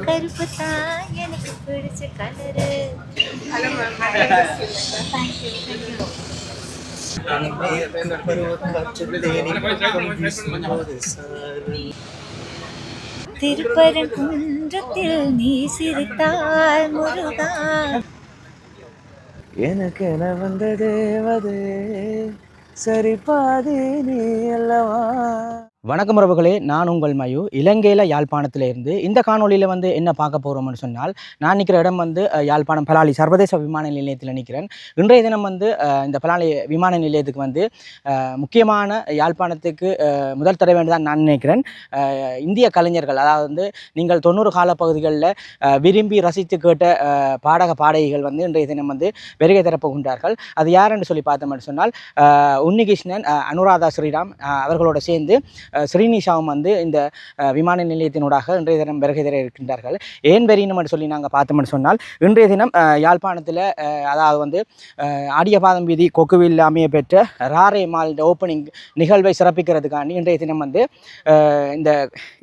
கருப்பு தான் எனக்கு பிடிச்ச கலரு திருப்பரங்குன்றத்தில் நீ சிரித்தால் முருகா. எனக்கு என வந்த தேவதே சரி பாதி நீ அல்லவா? வணக்கம் உறவுகளே நான் உங்கள் மயு. இலங்கையில் யாழ்ப்பாணத்தில் இருந்து இந்த காணொளியில் வந்து என்ன பார்க்க போகிறோம்னு சொன்னால் நான் நிற்கிற இடம் வந்து யாழ்ப்பாணம் பலாலி சர்வதேச விமான நிலையத்தில் நிற்கிறேன் இன்றைய தினம் வந்து இந்த பலாலி விமான நிலையத்துக்கு வந்து முக்கியமான யாழ்ப்பாணத்துக்கு முதல் தர வேண்டியதான் நான் நினைக்கிறேன். இந்திய கலைஞர்கள் அதாவது வந்து நீங்கள் தொண்ணூறு கால பகுதிகளில் விரும்பி ரசித்து கேட்ட பாடக பாடகிகள் வந்து இன்றைய தினம் வந்து வருகை தரப்புகின்றார்கள் அது யார் என்று சொல்லி பார்த்தோம்னு சொன்னால் உன்னிகிருஷ்ணன் அனுராதா ஸ்ரீராம் அவர்களோட சேர்ந்து ஸ்ரீனிஷாவும் வந்து இந்த விமான நிலையத்தினூடாக இன்றைய தினம் வருகை இருக்கின்றார்கள். ஏன் வெறினும் சொல்லி நாங்கள் பார்த்தோம்னு சொன்னால் இன்றைய தினம் யாழ்ப்பாணத்தில் அதாவது வந்து ஆடியபாதம் வீதி கொக்குவில் அமைய பெற்ற ராரே மால் ஓப்பனிங் நிகழ்வை சிறப்பிக்கிறதுக்காண்டி இன்றைய தினம் வந்து இந்த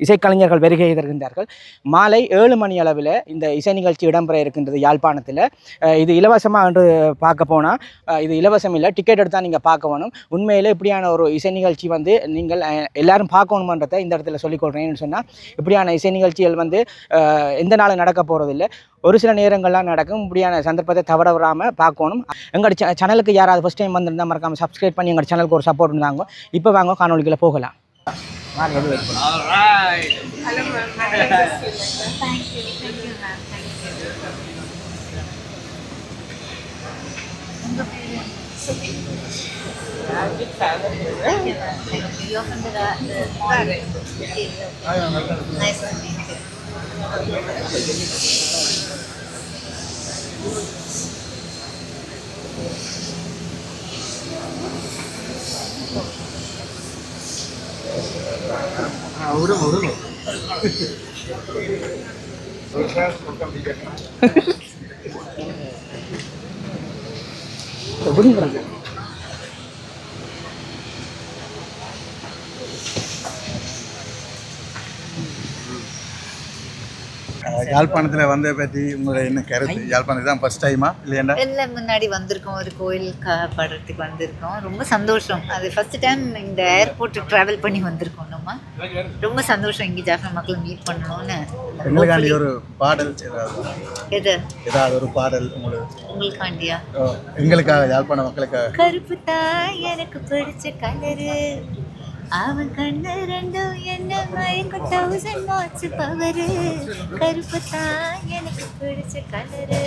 இசைக்கலைஞர்கள் வருகை தருகின்றார்கள். மாலை ஏழு மணி அளவில் இந்த இசை நிகழ்ச்சி இடம்பெற இருக்கின்றது யாழ்ப்பாணத்தில். இது இலவசமாக என்று பார்க்க போனால் இது இலவசம் இல்லை டிக்கெட் எடுத்தால் நீங்கள் பார்க்க வேணும். உண்மையில் இப்படியான ஒரு இசை நிகழ்ச்சி வந்து நீங்கள் எல்லாரும் எல்லாரும் பார்க்கணுமன்றதை இந்த இடத்துல சொல்லிக்கொள்கிறேன்னு சொன்னால் இப்படியான இசை நிகழ்ச்சிகள் வந்து எந்த நாளும் நடக்க போகிறதில்ல ஒரு சில நேரங்கள்லாம் நடக்கும். இப்படியான சந்தர்ப்பத்தை தவற விடாமல் பார்க்கணும். எங்களோட சே- சேனலுக்கு யாராவது ஃபஸ்ட் டைம் வந்திருந்தால் மறக்காமல் சப்ஸ்கிரைப் பண்ணி எங்கள் சேனலுக்கு ஒரு சப்போர்ட் இருந்தாங்க இப்போ வாங்க காணொலிகளை போகலாம். வாங்க, வந்து you opened it up this morning. Nice to meet you. അവിടെ അവിടെ എവിടെയും പറഞ്ഞു யாழ்ப்பாணத்தில் வந்த பற்றி உங்களோட என்ன கருத்து? யாழ்ப்பாணத்துக்கு தான் ஃபர்ஸ்ட் டைமா இல்லையாண்டா? எல்லாம் முன்னாடி வந்திருக்கோம். ஒரு கோயில் படுறதுக்கு வந்திருக்கோம். ரொம்ப சந்தோஷம். அது ஃபர்ஸ்ட் டைம் இந்த ஏர்போர்ட் ட்ராவல் பண்ணி வந்திருக்கோம் நம்ம. ரொம்ப சந்தோஷம் இங்கே ஜாஃபர் மக்களை மீட் பண்ணணும்னு. எங்களுக்காண்டி ஒரு பாடல் எது? ஏதாவது ஒரு பாடல் உங்களுக்கு உங்களுக்காண்டியா? எங்களுக்காக யாழ்ப்பாண மக்களுக்காக. கருப்பு தான் எனக்கு பிடிச்ச கலரு அவன் கண்ணு ரெண்டும் என்ன மயக்கம் தௌசண்ட் வாட்ஸ் பவரு கருப்பு தான் எனக்கு பிடிச்ச கலரு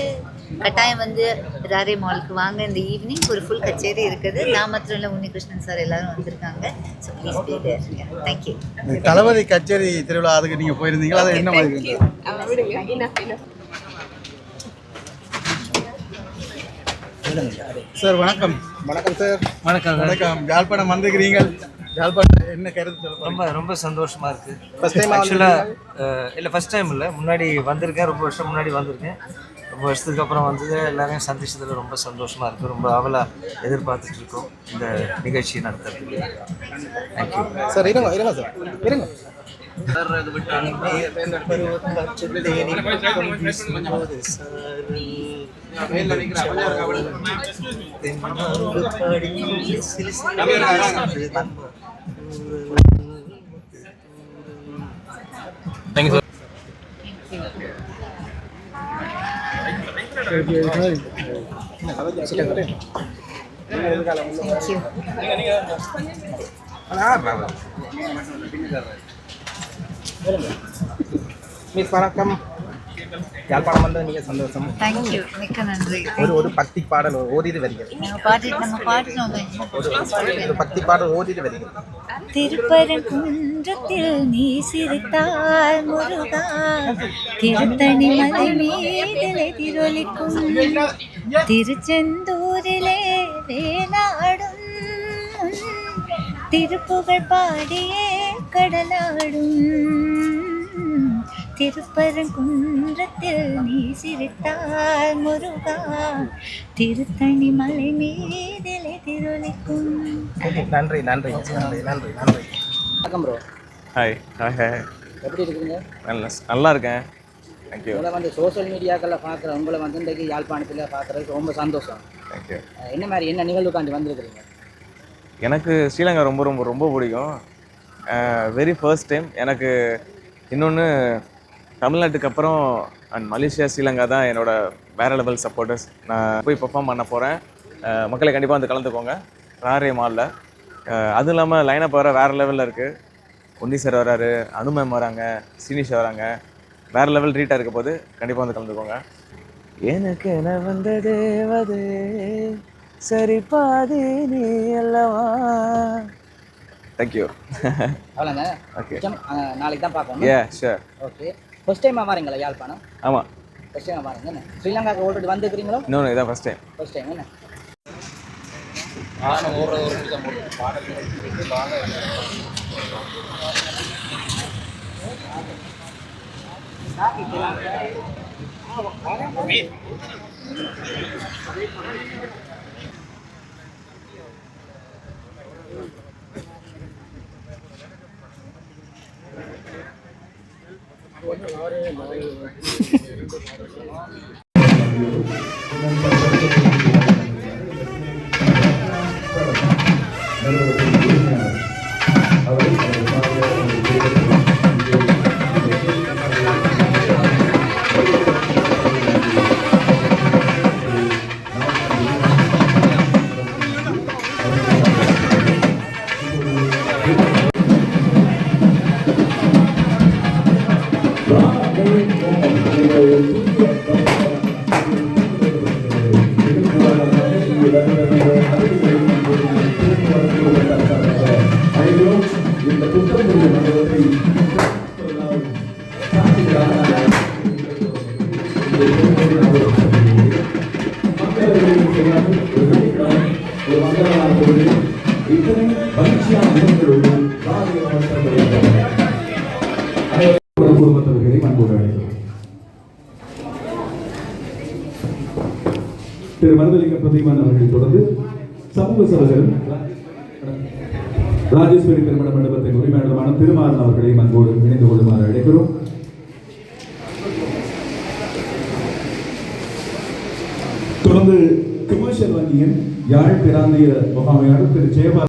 கட்டாயம் வந்து ராரே மாலுக்கு வாங்க. இந்த ஈவினிங் ஒரு ஃபுல் கச்சேரி இருக்குது. நான் மாத்திரம் இல்லை உன்னிகிருஷ்ணன் சார் எல்லாரும் வந்திருக்காங்க. So please pay there thank you Thalapathy Kacheri திருவிழா அதுக்கு நீங்கள் போயிருந்தீங்களா? அது என்ன மாதிரி? சார் வணக்கம். வணக்கம் சார். வணக்கம். வணக்கம் யாழ்ப்பாணம் வந்திருக்கிறீங்க யாழ்ப்பாணம் என்ன கருத்து? ரொம்ப ரொம்ப சந்தோஷமா இருக்கு. First time ஆ ஆக்சுவலாக இல்லை ஃபர்ஸ்ட் டைம் இல்லை. முன்னாடி வந்திருக்கேன் ரொம்ப வருஷம் முன்னாடி வந்திருக்கேன். ரொம்ப வருஷத்துக்கு அப்புறம் வந்தது எல்லாரையும் சந்திச்சதுல ரொம்ப சந்தோஷமா இருக்கு. ரொம்ப ஆவலா எதிர்பார்த்துட்டு இருக்கோம் இந்த நிகழ்ச்சி நடத்துறதுக்கு. தேங்க்யூ சார் இருங்க இருங்க சார். இருங்க. தேங்க்யூ மிஸ் வணக்கம் யாழ்ப்பாணம் வந்தது மிக சந்தோஷம் தேங்க்யூ மிக்க நன்றி. ஒரு ஒரு பக்தி பாடல் நம்ம பாடினோமே ஒரு பக்தி பாடல் ஓரிரு வரிகள். திருப்பரங்குன்றத்தில் நீ சிரித்தால் முருகா திருத்தணி மலை மீதிலே திருளிக்கும் திருச்செந்தூரிலே வேலாடும் திருப்புகழ் பாடியே கடலாடும் திருப்பரங்குன்றத்தில் நீ சிரித்தால் முருகா. திருத்தணி மலை மீதிலே திருளிக்கும் நன்றி நன்றி நன்றி நன்றி நன்றி வணக்கம் ப்ரோ ஹாய் ஹாய் ஹாய் எப்படி இருக்கீங்க நல்லா நல்லா இருக்கேன். தேங்க்யூ உங்களை வந்து சோஷியல் மீடியாக்களில் பார்க்குற உங்களை வந்து இன்றைக்கு யாழ்ப்பாணத்தில் பார்க்குறதுக்கு ரொம்ப சந்தோஷம். தேங்க்யூ என்ன மாதிரி என்ன நிகழ்வுக்காண்டி வந்திருக்கிறீங்க? எனக்கு ஸ்ரீலங்கா ரொம்ப ரொம்ப ரொம்ப பிடிக்கும். வெரி ஃபர்ஸ்ட் டைம் எனக்கு இன்னொன்று தமிழ்நாட்டுக்கு அப்புறம் அண்ட் மலேசியா ஸ்ரீலங்கா தான் என்னோட வேற லெவல் சப்போர்ட்டர்ஸ் நான் போய் பெர்ஃபார்ம் பண்ண போகிறேன் மக்களை கண்டிப்பாக வந்து கலந்துக்கோங்க. ராரே மாலில். அதுவும் இல்லாமல் லைனப் வர வேறு லெவலில் இருக்குது உன்னி சார் வராரு அனுமம் வராங்க சீனிஷ் வராங்க. வேறு லெவல் ரீட்டாக இருக்க போது கண்டிப்பாக வந்து கலந்துக்கோங்க. எனக்கு என வந்த தேவதே சரி பாதி நீ அல்லவா? தேங்க்யூ அவ்வளோங்க ஓகே நாளைக்கு தான் பார்க்கணும்? ஏ ஷூர் ஓகே ஃபர்ஸ்ட் டைமாக வரீங்களா யாழ்ப்பாணம்? ஆமாம் ஃபர்ஸ்ட் டைமாக பாருங்க என்ன? ஸ்ரீலங்காக்கு ஆல்ரெடி வந்துருக்கிறீங்களோ இன்னொன்று இதான் ஃபஸ்ட் டைம் ஃபர்ஸ்ட் டைம் என்ன? Thank you. குடும்பத்தவர்களை புத்திமான் பிரதிமான் அவர்களை தொடர்ந்து சமூக சகோதரன் ராஜேஸ்வரி திருமண மண்டபத்தின் உரிமையாளருமான திருமாறன் அவர்களையும் அன்போடு இணைந்து கொள்ளுமாறு அழைக்கிறோம். தொடர்ந்து கமர்ஷியல் வங்கியின் யாழ் பிராந்திய முகாமையாளர் திரு ஜெயபால்